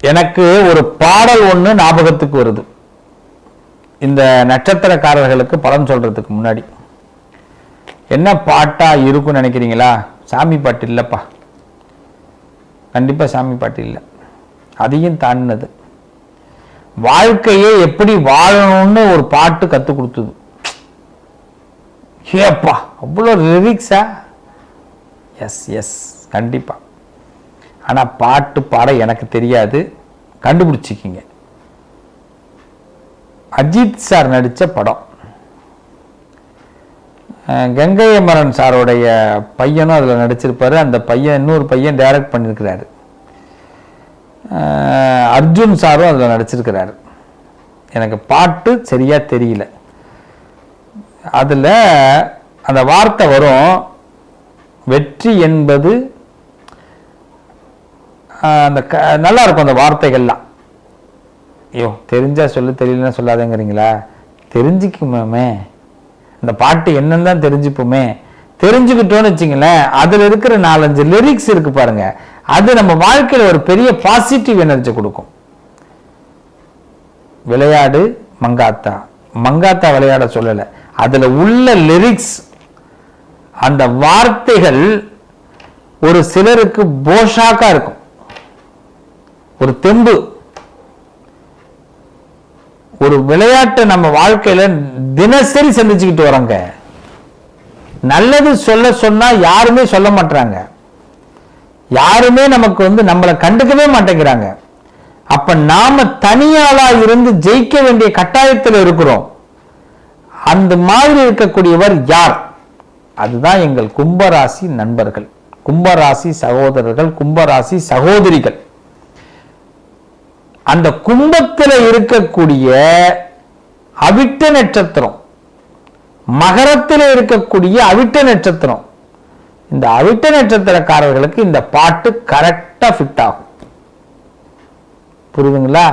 எனக்கு ஒரு பாடல் ஒன்று ஞாபகத்துக்கு வருது. இந்த நட்சத்திரக்காரர்களுக்கு பலன் சொல்றதுக்கு முன்னாடி. என்ன பாட்டா இருக்கும்னு நினைக்கிறீங்களா? சாமி பாட்டு இல்லைப்பா. கண்டிப்பா சாமி பாட்டு இல்லை. அதையும் தாண்டினது. வாழ்க்கையை எப்படி வாழணும்னு ஒரு பாட்டு கற்றுக் கொடுத்தது. ஏப்பா அவ்வளோ லிரிக்ஸா எஸ் எஸ் கண்டிப்பா. ஆனால் பாட்டு பாட எனக்கு தெரியாது. கண்டுபிடிச்சிக்கிங்க. அஜித் சார் நடித்த படம். கங்கை அமரன் சாரோடைய பையனும் அதில் நடிச்சிருப்பார். அந்த பையன் இன்னொரு பையன் டைரக்ட் பண்ணியிருக்கிறாரு அர்ஜுன் சாரும் அதில் நடிச்சிருக்கிறாரு. எனக்கு பாட்டு சரியாக தெரியல. அதில் அந்த வார்த்தை வரும் வெற்றி என்பது அந்த க நல்லா இருக்கும் அந்த வார்த்தைகள்லாம். ஐயோ தெரிஞ்சா சொல்லு தெரியலன்னா சொல்லாதேங்கிறீங்களா? தெரிஞ்சுக்குமே அந்த பாட்டு என்னன்னு தான் தெரிஞ்சுப்போமே. தெரிஞ்சுக்கிட்டோன்னு வச்சுங்களேன் அதில் இருக்கிற நாலஞ்சு லிரிக்ஸ் இருக்கு பாருங்க. அது நம்ம வாழ்க்கையில் ஒரு பெரிய பாசிட்டிவ் எனர்ஜி கொடுக்கும். விளையாடு மங்காத்தா. மங்காத்தா விளையாட சொல்லலை. அதுல உள்ள லிரிக்ஸ் அந்த வார்த்தைகள் ஒரு சிலருக்கு போஷாக்கா இருக்கும். ஒரு தெம்பு. ஒரு விளையாட்டை நம்ம வாழ்க்கையில தினசரி சந்திச்சுக்கிட்டு வரோங்க நல்லது சொல்ல சொன்னா யாருமே சொல்ல மாட்டாங்க யாருமே நமக்கு வந்து நம்மளை கண்டுக்கவே மாட்டேங்கிறாங்க. அப்ப நாம தனியாளா இருந்து ஜெயிக்க வேண்டிய கட்டாயத்தில் இருக்கிறோம். அந்த மாதிரி இருக்கக்கூடியவர் யார்? அதுதான் எங்கள் கும்பராசி நண்பர்கள். கும்பராசி சகோதரர்கள் கும்பராசி சகோதரிகள். அந்த கும்பத்தில் இருக்கக்கூடிய அவிட்ட நட்சத்திரம் மகரத்தில் இருக்கக்கூடிய அவிட்ட நட்சத்திரம். இந்த அவிட்ட நட்சத்திரக்காரர்களுக்கு இந்த பாட்டு கரெக்டா ஃபிட் ஆகும். புரியுதுங்களா?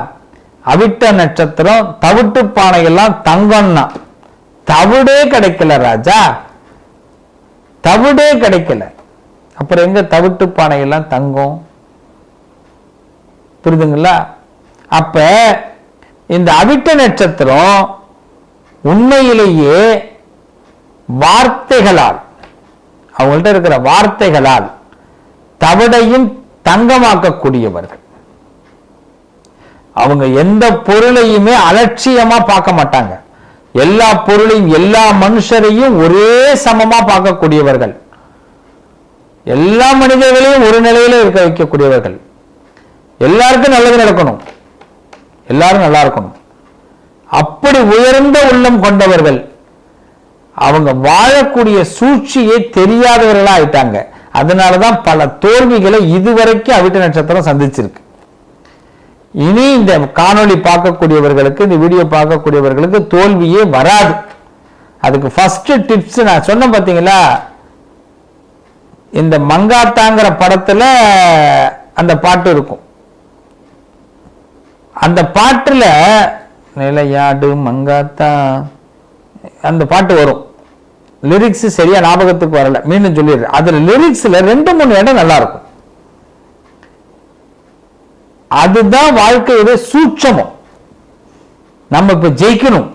அவிட்ட நட்சத்திரம் தவிட்டு பானையெல்லாம் தங்கம்னா தவிடே கிடைக்கல ராஜா. தவிடே கிடைக்கல. அப்புறம் எங்க தவிட்டு பானையெல்லாம் தங்கம்? புரியுதுங்களா? அப்ப இந்த அவிட்ட நட்சத்திரம் உண்மையிலேயே வார்த்தைகளால் அவங்கள்ட்ட இருக்கிற வார்த்தைகளால் தவிடையும் தங்கமாக்கக்கூடியவர்கள். அவங்க எந்த பொருளையுமே அலட்சியமா பார்க்க மாட்டாங்க. எல்லா பொருளையும் எல்லா மனுஷரையும் ஒரே சமமா பார்க்கக்கூடியவர்கள். எல்லா மனிதர்களையும் ஒரு நிலையில இருக்க வைக்கக்கூடியவர்கள். எல்லாருக்கும் நல்லது நடக்கணும். எல்லாரும் நல்லா இருக்கணும். அப்படி உயர்ந்த உள்ளம் கொண்டவர்கள் அவங்க வாழக்கூடிய சூழ்ச்சியே தெரியாதவர்களா ஆயிட்டாங்க. அதனாலதான் பல தோல்விகளை இதுவரைக்கும் அவிட்ட நட்சத்திரம் சந்திச்சிருக்கு. இனி இந்த காணொளி பார்க்கக்கூடியவர்களுக்கு இந்த வீடியோ பார்க்கக்கூடியவர்களுக்கு தோல்வியே வராது. அதுக்கு ஃபர்ஸ்ட் டிப்ஸ் நான் சொன்னேன் பார்த்தீங்களா இந்த மங்காத்தாங்கிற படத்துல அந்த பாட்டு இருக்கும். அந்த பாட்டில் நிலையாடு மங்காத்தா. அந்த பாட்டு வரும். லிரிக்ஸ் சரியா ஞாபகத்துக்கு வரல. மீண்டும் சொல்லிடுறேன். அதுல லிரிக்ஸ்ல ரெண்டு மூணு இடம் நல்லா இருக்கும் அதுதான் வாழ்க்கையோட சூட்சமம். நம்ம இப்ப ஜெயிக்கணும்.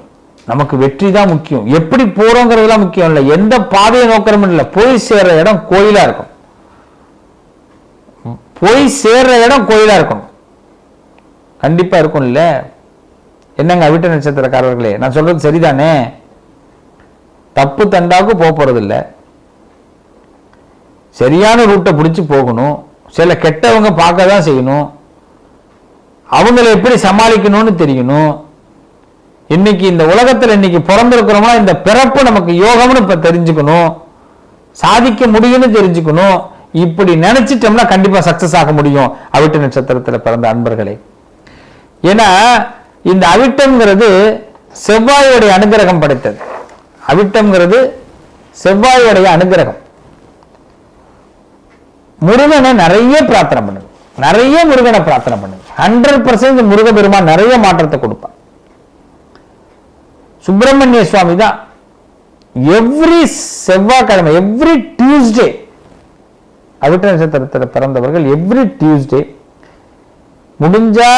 நமக்கு வெற்றி தான் முக்கியம். எப்படி போறோங்கிறதுலாம் முக்கியம் இல்லை. எந்த பாதையை நோக்கிறோம் இல்லை. போய் சேர்ற இடம் கோயிலா இருக்கும். போய் சேர்ற இடம் கோயிலா இருக்கணும். கண்டிப்பாக இருக்கும் என்னங்க அவிட்ட நட்சத்திரக்காரர்களே? நான் சொல்கிறது சரிதானே? தப்பு தண்டாவுக்கு போக போகிறதில்ல சரியான ரூட்டை பிடிச்சி போகணும். சில கெட்டவங்க பார்க்க தான் செய்யணும். அவங்கள எப்படி சமாளிக்கணும்னு தெரியணும். இன்னைக்கு இந்த உலகத்தில் இன்னைக்கு பிறந்திருக்கிறோம்னா இந்த பிறப்பு நமக்கு யோகம்னு இப்போ தெரிஞ்சுக்கணும். சாதிக்க முடியும்னு தெரிஞ்சுக்கணும். இப்படி நினைச்சிட்டோம்னா கண்டிப்பாக சக்சஸ் ஆக முடியும். அவிட்டு நட்சத்திரத்தில் பிறந்த அன்பர்களே. ஏன்னா இந்த அவிட்டம்ங்கிறது செவ்வாயுடைய அனுகிரகம் படைத்தது. அவிட்டம்ங்கிறது செவ்வாயுடைய அனுகிரகம். முருகனை நிறைய பிரார்த்தனை பண்ணுங்க நிறைய முருகனை பிரார்த்தனை பண்ணுங்க ஹண்ட்ரட் பர்சன்ட் முருக பெருமான் நிறைய மாற்றத்தை கொடுப்பான் சுப்பிரமணிய சுவாமி தான் எவ்ரி செவ்வாய்க்கிழமை எவ்ரி டியூஸ்டே அவிட்ட நட்சத்திரத்தில் பிறந்தவர்கள் எவ்ரி டியூஸ்டே முடிஞ்சா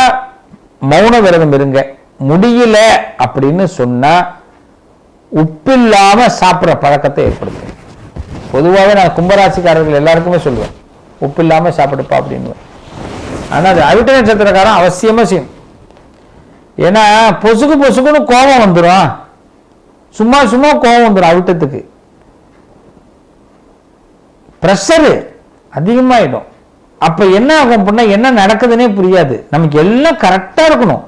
மௌன விரதம் இருங்க. முடியல அப்படின்னு சொன்னா உப்பில்லாம சாப்பிட்ற பழக்கத்தை ஏற்படுத்து பொதுவாகவே நான் கும்பராசிக்காரர்கள் எல்லாருக்குமே சொல்லுவேன். உப்பு இல்லாமல் சாப்பிடுப்பா அப்படின்னு. ஆனால் அது அவிட்ட நட்சத்திரக்காரன் அவசியமாக செய்யும் ஏன்னா பொசுக்கு பொசுக்குன்னு கோபம் வந்துடும் சும்மா சும்மா கோபம் வந்துடும் அவிட்டத்துக்கு. ப்ரெஷரு அதிகமாயிடும். அப்போ என்ன ஆகும் அப்படின்னா என்ன நடக்குதுன்னே புரியாது. நமக்கு எல்லாம் கரெக்டாக இருக்கணும்.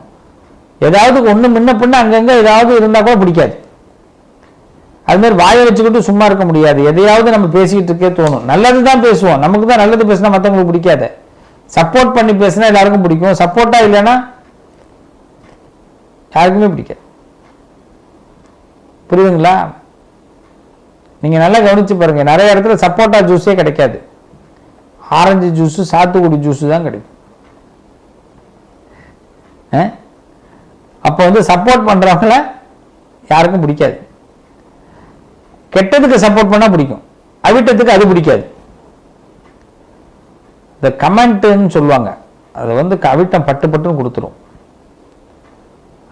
ஏதாவது ஒன்று முன்ன பின்ன அங்கங்கே ஏதாவது இருந்தால் கூட பிடிக்காது. அது மாதிரி வாயை வச்சுக்கிட்டு சும்மா இருக்க முடியாது. எதையாவது நம்ம பேசிக்கிட்டு இருக்கே தோணும். நல்லது தான் பேசுவோம். நமக்கு தான் நல்லது பேசினா மற்றவங்களுக்கு பிடிக்காது. சப்போர்ட் பண்ணி பேசினா எல்லாருக்கும் பிடிக்கும். சப்போர்ட்டாக இல்லைன்னா யாருக்குமே பிடிக்காது. புரியுதுங்களா? நீங்கள் நல்லா கவனித்து பாருங்கள் நிறைய இடத்துல சப்போட்டா ஜூஸே கிடைக்காது. ஆரஞ்சு ஜூஸ் சாத்துக்குடி ஜூஸ் தான் கிடைக்கும். அப்போ வந்து சப்போர்ட் பண்றவங்கள யாருக்கும் பிடிக்காது. கெட்டதுக்கு சப்போர்ட் பண்ணா பிடிக்கும். அவிட்டத்துக்கு அது பிடிக்காது. இந்த கமெண்ட்னு சொல்லுவாங்க. அது வந்து அவிட்டம் பட்டு பட்டுன்னு கொடுத்துரும்.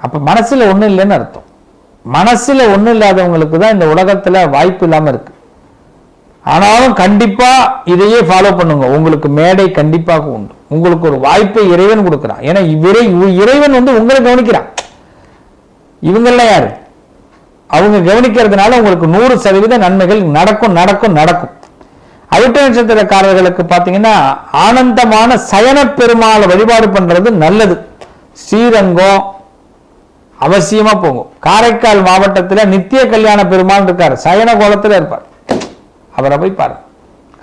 அப்ப மனசுல ஒண்ணும் இல்லைன்னு அர்த்தம். மனசுல ஒண்ணும் இல்லாதவங்களுக்கு தான் இந்த உலகத்துல வாய்ப்பு இல்லாம இருக்கு. ஆனாலும் கண்டிப்பா இதையே ஃபாலோ பண்ணுங்க. உங்களுக்கு மேடை கண்டிப்பாக உண்டு. உங்களுக்கு ஒரு வாய்ப்பை இறைவன் கொடுக்குறான். ஏன்னா இவரை இறைவன் வந்து உங்களை கவனிக்கிறான். இவங்கெல்லாம் யாரு? அவங்க கவனிக்கிறதுனால உங்களுக்கு நூறு சதவீத நன்மைகள் நடக்கும் நடக்கும் நடக்கும். அவிட்ட நட்சத்திரக்காரர்களுக்கு பார்த்தீங்கன்னா ஆனந்தமான சயன பெருமாளை வழிபாடு பண்றது நல்லது. ஸ்ரீரங்கம் அவசியமா போகும். காரைக்கால் மாவட்டத்தில் நித்திய கல்யாண பெருமாள் இருக்கார். சயன கோலத்தில் இருப்பார். அவரை போய் பாரு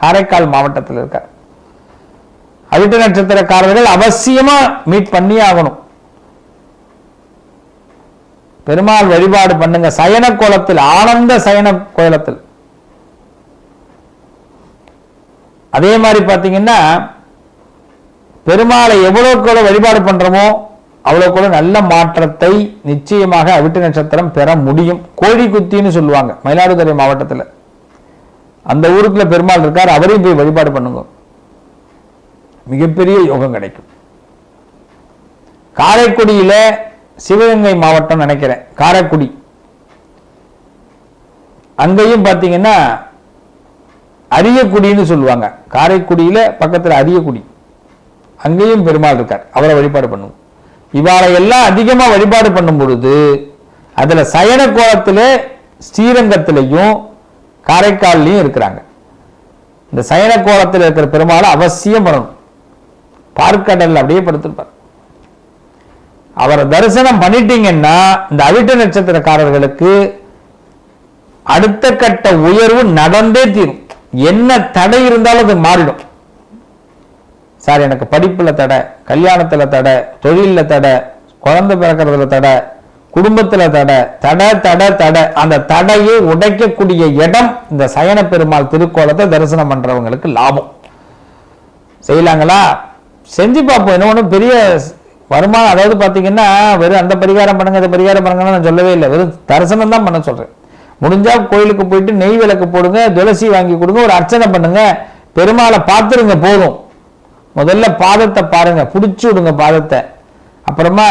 காரைக்கால் மாவட்டத்தில் இருக்கார். அவிட்ட நட்சத்திரக்காரர்கள் அவசியமா மீட் பண்ணியே ஆகணும். பெருமாள் வழிபாடு பண்ணுங்க. சயன கோலத்தில் ஆனந்த சயன கோலத்தில். அதே மாதிரி பார்த்தீங்கன்னா பெருமாளை எவ்வளவுக்கு எவ்வளவு வழிபாடு பண்றோமோ அவ்வளவு கூட நல்ல மாற்றத்தை நிச்சயமாக அவிட்டு நட்சத்திரம் பெற முடியும். கோழி குத்தின்னு சொல்லுவாங்க மயிலாடுதுறை மாவட்டத்தில். அந்த ஊருக்குள்ள பெருமாள் இருக்கார் அவரையும் போய் வழிபாடு பண்ணுங்க. மிகப்பெரிய யோகம் கிடைக்கும். காரைக்குடியில சிவகங்கை மாவட்டம் நினைக்கிறேன் காரைக்குடி. அங்கேயும் பார்த்தீங்கன்னா அரியக்குடின்னு சொல்லுவாங்க. காரைக்குடியில பக்கத்துல அரியக்குடி. அங்கேயும் பெருமாள் இருக்கார் அவரை வழிபாடு பண்ணுவோம். இவாளை எல்லாம் அதிகமா வழிபாடு பண்ணும் பொழுது அதுல சயன கோலத்தில் ஸ்ரீரங்கத்திலையும் காரைக்கால்லையும் இருக்கிறாங்க. இந்த சயன கோலத்தில் இருக்கிற பெருமாளை அவசியம் பண்ணணும். பார்க்கடல் அப்படியே படுத்திருப்பார். அவரை தரிசனம் பண்ணிட்டீங்கன்னா இந்த அவிட்ட நட்சத்திரக்காரர்களுக்கு அடுத்த கட்ட உயர்வு நடந்தே தீரும். என்ன தடை இருந்தாலும் அது மாறிடும். சார் எனக்கு படிப்புல தடை கல்யாணத்துல தடை தொழில்ல தடை குழந்தை பிறக்கிறதுல தடை குடும்பத்தில் தடை தடை தடை தடை. அந்த தடையை உடைக்கக்கூடிய இடம் இந்த சயன பெருமாள் திருக்கோலத்தை தரிசனம் பண்ணுறவங்களுக்கு லாபம். செய்யலாங்களா? செஞ்சு பார்ப்போம். என்ன ஒன்றும் பெரிய வருமானம் அதாவது பார்த்தீங்கன்னா வெறும் அந்த பரிகாரம் பண்ணுங்க இந்த பரிகாரம் பண்ணுங்கன்னு நான் சொல்லவே இல்லை. வெறும் தரிசனம் தான் பண்ண சொல்கிறேன் முடிஞ்சா கோயிலுக்கு போயிட்டு நெய் விளக்கு போடுங்க துளசி வாங்கி கொடுங்க ஒரு அர்ச்சனை பண்ணுங்க. பெருமாளை பார்த்துருங்க போதும். முதல்ல பாதத்தை பாருங்க பிடிச்சி விடுங்க பாதத்தை. அப்புறமா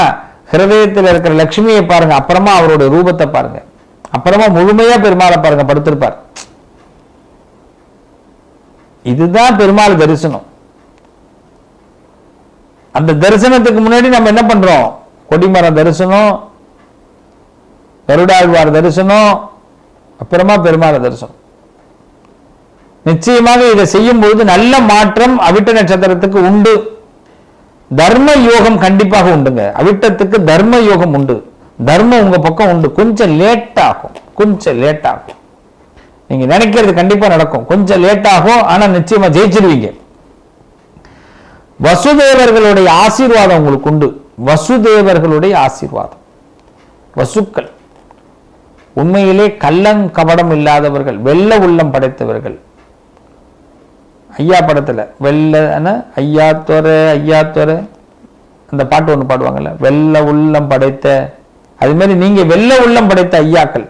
ஹிரதயத்தில் இருக்கிற லட்சுமியை பாருங்க அப்புறமா அவருடைய ரூபத்தை பாருங்க. அப்புறமா முழுமையா பெருமாளை பாருங்க படுத்திருப்பார். இதுதான் பெருமாள் தரிசனம். அந்த தரிசனத்துக்கு முன்னாடி நம்ம என்ன பண்றோம்? கொடிமரம் தரிசனம் கருடாழ்வார் தரிசனம் அப்புறமா பெருமாள் தரிசனம். நிச்சயமாக இதை செய்யும் பொழுது நல்ல மாற்றம் அவிட்ட நட்சத்திரத்துக்கு உண்டு. தர்ம யோகம் கண்டிப்பாக உண்டுங்க. அவிட்டத்துக்கு தர்ம யோகம் உண்டு. தர்மம் உங்க பக்கம் உண்டு. கொஞ்சம் லேட் ஆகும் கொஞ்சம் லேட் ஆகும் நீங்க நினைக்கிறது கண்டிப்பா நடக்கும். கொஞ்சம் லேட் ஆகும் ஆனா நிச்சயமா ஜெயிச்சிருவீங்க. வசுதேவர்களுடைய ஆசீர்வாதம் உங்களுக்கு உண்டு. வசுதேவர்களுடைய ஆசீர்வாதம். வசுக்கள். உண்மையிலே கள்ளம் கபடம் இல்லாதவர்கள் வெள்ள உள்ளம் படைத்தவர்கள் ஐயா படத்துல வெள்ள ஐயா துறை ஐயா துறை அந்த பாட்டு ஒன்று பாடுவாங்கல்ல வெள்ள உள்ளம் படைத்த அது மாதிரி நீங்க வெள்ள உள்ளம் படைத்த ஐயாக்கள்.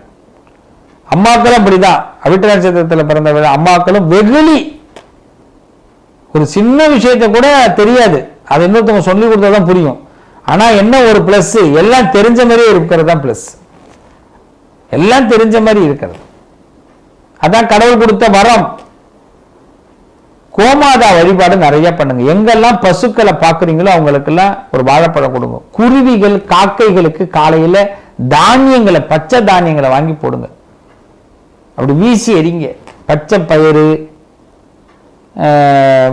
அம்மாக்களும் அப்படிதான். அவிட்ட நட்சத்திரத்தில் பிறந்த அம்மாக்களும் வெகுளி ஒரு சின்ன விஷயத்தை கூட தெரியாது. அது இன்னொருத்தவங்க சொல்லி கொடுத்தா தான் புரியும். ஆனா என்ன ஒரு ப்ளஸ் எல்லாம் தெரிஞ்ச மாதிரியே இருக்கிறது தான் பிளஸ் எல்லாம் தெரிஞ்ச மாதிரி இருக்கிறது. அதான் கடவுள் கொடுத்த வரம். கோமாதா வழிபாடு நிறைய பண்ணுங்க. எங்கெல்லாம் பசுக்களை பார்க்குறீங்களோ அவங்களுக்கெல்லாம் ஒரு வாழைப்பழம் கொடுங்க. குருவிகள் காக்கைகளுக்கு காலையில் தானியங்களை பச்சை தானியங்களை வாங்கி போடுங்க. அப்படி வீசி எறிங்க. பச்சை பயிறு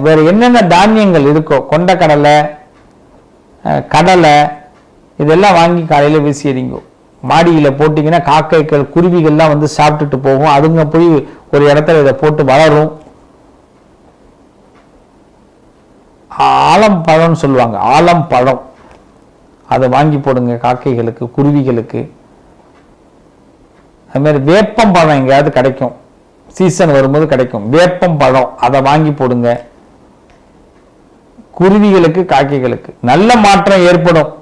வேறு என்னென்ன தானியங்கள் இருக்கோ கொண்டக்கடலை கடலை இதெல்லாம் வாங்கி காலையில் வீசி எறிங்கோ. மாடியில் போட்டிங்கன்னா காக்கைகள் குருவிகள்லாம் வந்து சாப்பிட்டுட்டு போகும். அதுங்க போய் ஒரு இடத்துல இதை போட்டு வளரும். ஆலம் பழம்னு சொல்லுவாங்க. ஆலம் பழம் அதை வாங்கி போடுங்க காக்கைகளுக்கு குருவிகளுக்கு. அது மாதிரி வேப்பம் பழம் எங்கேயாவது கிடைக்கும். சீசன் வரும்போது கிடைக்கும். வேப்பம் பழம் அதை வாங்கி போடுங்க. குருவிகளுக்கு காக்கைகளுக்கு. நல்ல மாற்றம் ஏற்படும்.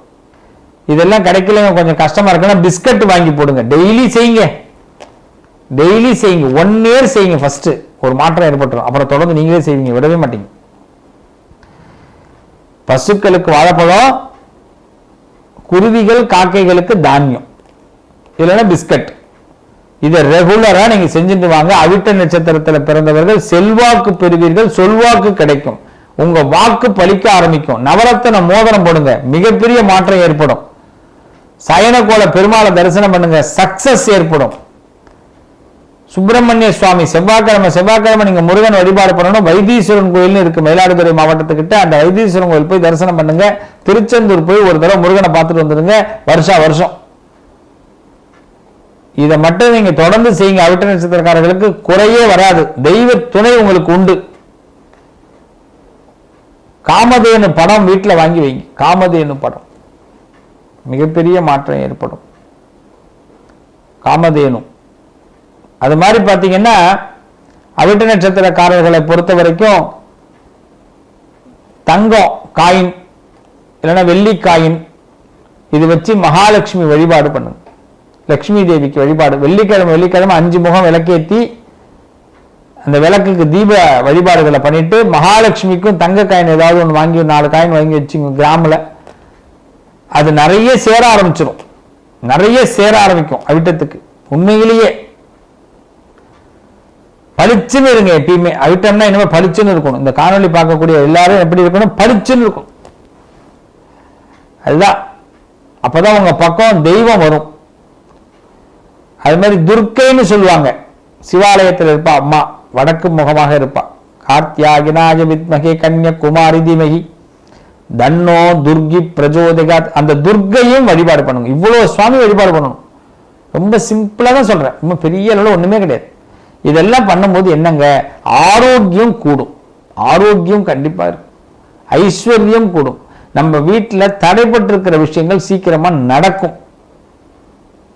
இதெல்லாம் கிடைக்கலங்க கொஞ்சம் கஷ்டமா இருக்குன்னா பிஸ்கட் வாங்கி போடுங்க. டெய்லி செய்யுங்க. டெய்லி செய்யுங்க. ஒன் இயர் செய்யுங்க ஃபர்ஸ்ட் ஒரு மாற்றம் ஏற்பட்டுரும். அப்புறம் தொடர்ந்து நீங்களே செய்வீங்க. விடவே மாட்டீங்க. பசுக்களுக்கு வாழைப்பழம் குருவிகள் காக்கைகளுக்கு தானியம். இல்லைன்னா பிஸ்கட். இதை ரெகுலரா நீங்க செஞ்சுட்டு வாங்க. அவிட்ட நட்சத்திரத்தில் பிறந்தவர்கள் செல்வாக்கு பெறுவீர்கள் சொல்வாக்கு கிடைக்கும். உங்க வாக்கு பலிக்க ஆரம்பிக்கும். நவரத்தன மோதிரம் போடுங்க. மிகப்பெரிய மாற்றம் ஏற்படும். சயனகோல பெருமாளை தரிசனம் பண்ணுங்க. சக்சஸ் ஏற்படும். சுப்பிரமணிய சுவாமி செவ்வாய்க்கிழமை செவ்வாய்க்கிழமை நீங்க முருகன் வழிபாடு பண்ணணும். வைத்தீஸ்வரன் கோயில்னு இருக்கு மயிலாடுதுறை மாவட்டத்துக்கிட்ட. அந்த வைத்தீஸ்வரன் கோயில் போய் தரிசனம் பண்ணுங்க. திருச்செந்தூர் போய் ஒரு தடவை முருகனை பார்த்துட்டு வந்துடுங்க வருஷா வருஷம். இதை மட்டும் நீங்க தொடர்ந்து செய்யுங்க. அவிட்ட நட்சத்திரக்காரர்களுக்கு குறையே வராது. தெய்வ துணை உங்களுக்கு உண்டு. காமதேனு படம் வீட்டில் வாங்கி வைங்க. காமதேனு படம். மிகப்பெரிய மாற்றம் ஏற்படும். காமதேனு. அது மாதிரி பார்த்தீங்கன்னா அவிட்ட நட்சத்திரக்காரர்களை பொறுத்த வரைக்கும் தங்கம் காயின் இல்லைன்னா வெள்ளி காயின் இது வச்சு மகாலட்சுமி வழிபாடு பண்ணுங்க. லக்ஷ்மி தேவிக்கு வழிபாடு. வெள்ளிக்கிழமை வெள்ளிக்கிழமை அஞ்சு முகம் விளக்கேற்றி அந்த விளக்குக்கு தீப வழிபாடுகளை பண்ணிட்டு மகாலட்சுமிக்கும் தங்க காயின் ஏதாவது ஒன்று வாங்கி ஒரு நாலு காயின் வாங்கி வச்சுங்க கிராமில். அது நிறைய சேர ஆரம்பிச்சிடும் நிறைய சேர ஆரம்பிக்கும் அவிட்டத்துக்கு. உண்மையிலேயே பளிச்சுன்னு இருங்க எப்பயுமே. அவிட்டம்னா இனிமே பளிச்சுன்னு இருக்கணும். இந்த காணொலி பார்க்கக்கூடிய எல்லாரும் எப்படி இருக்கணும்? பளிச்சுன்னு இருக்கும் அதுதான். அப்பதான் உங்க பக்கம் தெய்வம் வரும். அது மாதிரி துர்க்கைன்னு சொல்லுவாங்க. சிவாலயத்தில் இருப்பா அம்மா. வடக்கு முகமாக இருப்பா. கார்த்தியாகினாய வித்மகே கன்யகுமாரி தீமகி. தன்னோ துர்கி பிரஜோதிகாத். அந்த துர்க்கையும் வழிபாடு பண்ணுங்க இவ்வளவு சுவாமி வழிபாடு பண்ணணும். ரொம்ப சிம்பிளா தான் சொல்றேன். ரொம்ப பெரிய அளவில் ஒண்ணுமே கிடையாது. இதெல்லாம் பண்ணும்போது என்னங்க? ஆரோக்கியம் கூடும். ஆரோக்கியம் கண்டிப்பாக இருக்கும். ஐஸ்வர்யம் கூடும். நம்ம வீட்டில் தடைப்பட்டிருக்கிற விஷயங்கள் சீக்கிரமா நடக்கும்.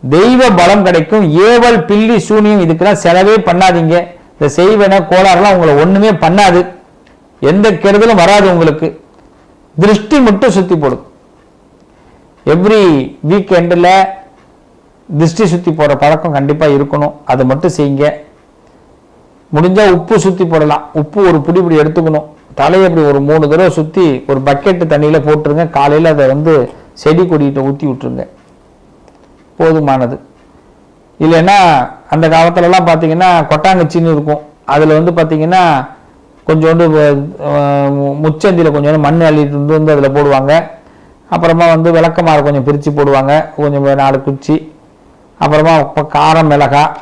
தெய்வ பலம் கிடைக்கும். ஏவல் பில்லி சூனியம் இதுக்கெல்லாம் செலவே பண்ணாதீங்க. இந்த செய்வன கோளாறுலாம் உங்களை ஒண்ணுமே பண்ணாது. எந்த கெடுதலும் வராது உங்களுக்கு. திருஷ்டி மட்டும் சுத்தி போடும். எவ்ரி வீக்கெண்டில் திருஷ்டி சுத்தி போற பழக்கம் கண்டிப்பா இருக்கணும். அதை மட்டும் செய்யுங்க. முடிஞ்சால் உப்பு சுற்றி போடலாம். உப்பு ஒரு பிடி புடி எடுத்துக்கணும். தலையை அப்படி ஒரு மூணு தடவை சுற்றி ஒரு பக்கெட்டு தண்ணியில் போட்டுருங்க. காலையில் அதை வந்து செடி கொடிகிட்ட ஊற்றி விட்டுருங்க. போதுமானது. இல்லைன்னா அந்த காலத்துலலாம் பார்த்தீங்கன்னா கொட்டாங்கச்சின்னு இருக்கும். அதில் வந்து பார்த்தீங்கன்னா கொஞ்சோண்டு முச்சந்தியில் கொஞ்சோண்டு மண் அள்ளிட்டு வந்து வந்து அதில் போடுவாங்க. அப்புறமா வந்து விளக்கமாறு கொஞ்சம் பிரித்து போடுவாங்க. கொஞ்சம் நாலு குச்சி. அப்புறமா காரம் மிளகாய்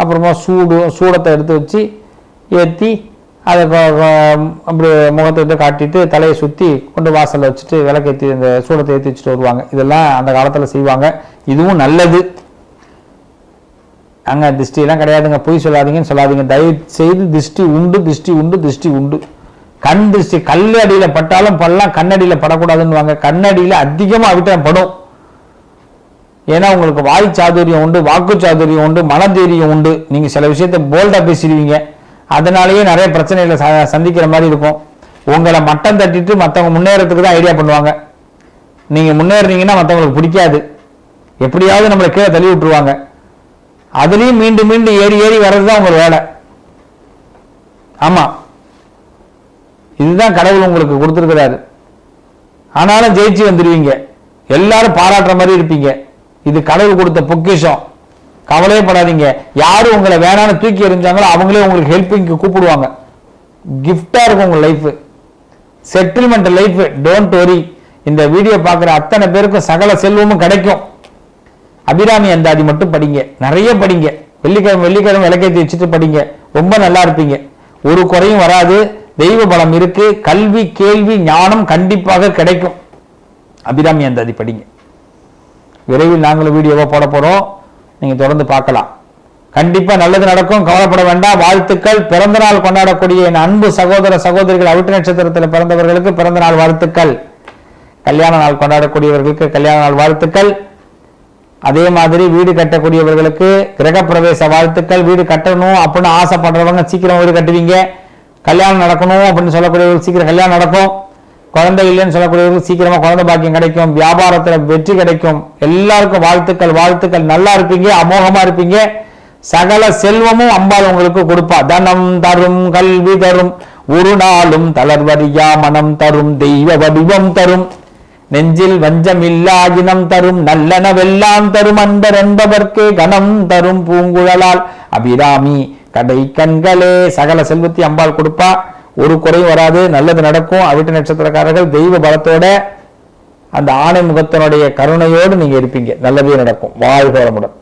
அப்புறமா சூடு சூடத்தை எடுத்து வச்சு ஏற்றி அதை அப்படி முகத்தை எடுத்து காட்டிட்டு தலையை சுற்றி கொண்டு வாசலில் வச்சுட்டு விளக்கேற்றி அந்த சூடத்தை ஏற்றி வச்சுட்டு வருவாங்க. இதெல்லாம் அந்த காலத்தில் செய்வாங்க. இதுவும் நல்லது. அங்கே திருஷ்டிலாம் கிடையாதுங்க. பொய் சொல்லாதீங்கன்னு சொல்லாதீங்க. தயவு செய்து திருஷ்டி உண்டு திருஷ்டி உண்டு திருஷ்டி உண்டு. கண் திருஷ்டி கல் அடியில் பட்டாலும் படலாம் கண்ணடியில் படக்கூடாதுன்னு கண்ணடியில் அதிகமாக அவிட்டம் படும். ஏன்னா உங்களுக்கு வாய் சாதுரியம் உண்டு வாக்கு சாதுரியம் உண்டு மனதீரியம் உண்டு. நீங்கள் சில விஷயத்தை போல்டாக பேசிடுவீங்க. அதனாலேயே நிறைய பிரச்சனைகளை ச- சந்திக்கிற மாதிரி இருக்கும். உங்களை மட்டம் தட்டிட்டு மற்றவங்க முன்னேறதுக்கு தான் ஐடியா பண்ணுவாங்க. நீங்கள் முன்னேறுனீங்கன்னா மற்றவங்களுக்கு பிடிக்காது. எப்படியாவது நம்மளை கீழே தள்ளி விட்டுருவாங்க. அதுலேயும் மீண்டும் மீண்டும் ஏறி ஏறி வர்றது தான் உங்கள் வேலை. ஆமாம் இதுதான் கடவுள் உங்களுக்கு கொடுத்துருக்கிறாரு. ஆனாலும் ஜெயிச்சு வந்துடுவீங்க எல்லாரும் பாராட்டுற மாதிரி இருப்பீங்க. இது கடவுள் கொடுத்த பொக்கிஷம். கவலையே படாதீங்க. யாரும் உங்களை வேணான்னு தூக்கி எறிஞ்சாங்களோ அவங்களே உங்களுக்கு ஹெல்ப்பிங்க்கு கூப்பிடுவாங்க. கிஃப்டா இருக்கும் உங்க life settlement life don't worry இந்த வீடியோ பார்க்குற அத்தனை பேருக்கும் சகல செல்வமும் கிடைக்கும். அபிராமி அந்தாதி மட்டும் படிங்க. நிறைய படிங்க. வெள்ளிக்கிழமை வெள்ளிக்கிழமை விளக்கேற்றி வச்சுட்டு படிங்க. ரொம்ப நல்லா இருப்பீங்க. ஒரு குறையும் வராது. தெய்வ பலம் இருக்கு. கல்வி கேள்வி ஞானம் கண்டிப்பாக கிடைக்கும். அபிராமி அந்தாதி படிங்க. விரைவில் நாங்களும் வீடியோவை போட போறோம். நீங்க தொடர்ந்து பார்க்கலாம். கண்டிப்பா நல்லது நடக்கும். கவலைப்பட வேண்டாம். வாழ்த்துக்கள். பிறந்த நாள் கொண்டாடக்கூடிய என் அன்பு சகோதர சகோதரிகள் அவிட்டு நட்சத்திரத்தில் பிறந்தவர்களுக்கு பிறந்த நாள் வாழ்த்துக்கள். கல்யாண நாள் கொண்டாடக்கூடியவர்களுக்கு கல்யாண நாள் வாழ்த்துக்கள். அதே மாதிரி வீடு கட்டக்கூடியவர்களுக்கு கிரகப்பிரவேச வாழ்த்துக்கள். வீடு கட்டணும் அப்படின்னு ஆசைப்படுறவங்க சீக்கிரம் வீடு கட்டுவீங்க. கல்யாணம் நடக்கணும் அப்படின்னு சொல்லக்கூடியவர்கள் சீக்கிரம் கல்யாணம் நடக்கும். குழந்தை இல்லைன்னு சொல்லக்கூடியவர்கள் சீக்கிரமா குழந்தை பாக்கியம் கிடைக்கும் வியாபாரத்துல வெற்றி கிடைக்கும். எல்லாருக்கும் வாழ்த்துக்கள் வாழ்த்துக்கள். நல்லா இருப்பீங்க அமோகமா இருப்பீங்க. சகல செல்வமும் அம்பாள் உங்களுக்கு கொடுப்பா. தனம் தரும் கல்வி தரும் ஒரு நாளும் தளர்வரியா மனம் தரும் தெய்வ வடிவம் தரும். நெஞ்சில் வஞ்சம் இல்லா இனம் தரும் நல்லனவெல்லாம் தரும். அன்பர் என்பவர்க்கு கணம் தரும் பூங்குழலால். அபிராமி கடை கண்களே சகல செல்வத்தை அம்பாள் கொடுப்பா. ஒரு குறையும் வராது நல்லது நடக்கும். அவிட்ட நட்சத்திரக்காரர்கள் தெய்வ பலத்தோட அந்த ஆணை முகத்தினுடைய கருணையோடு நீங்க இருப்பீங்க. நல்லதே நடக்கும். வாழ்க வளமுடன்.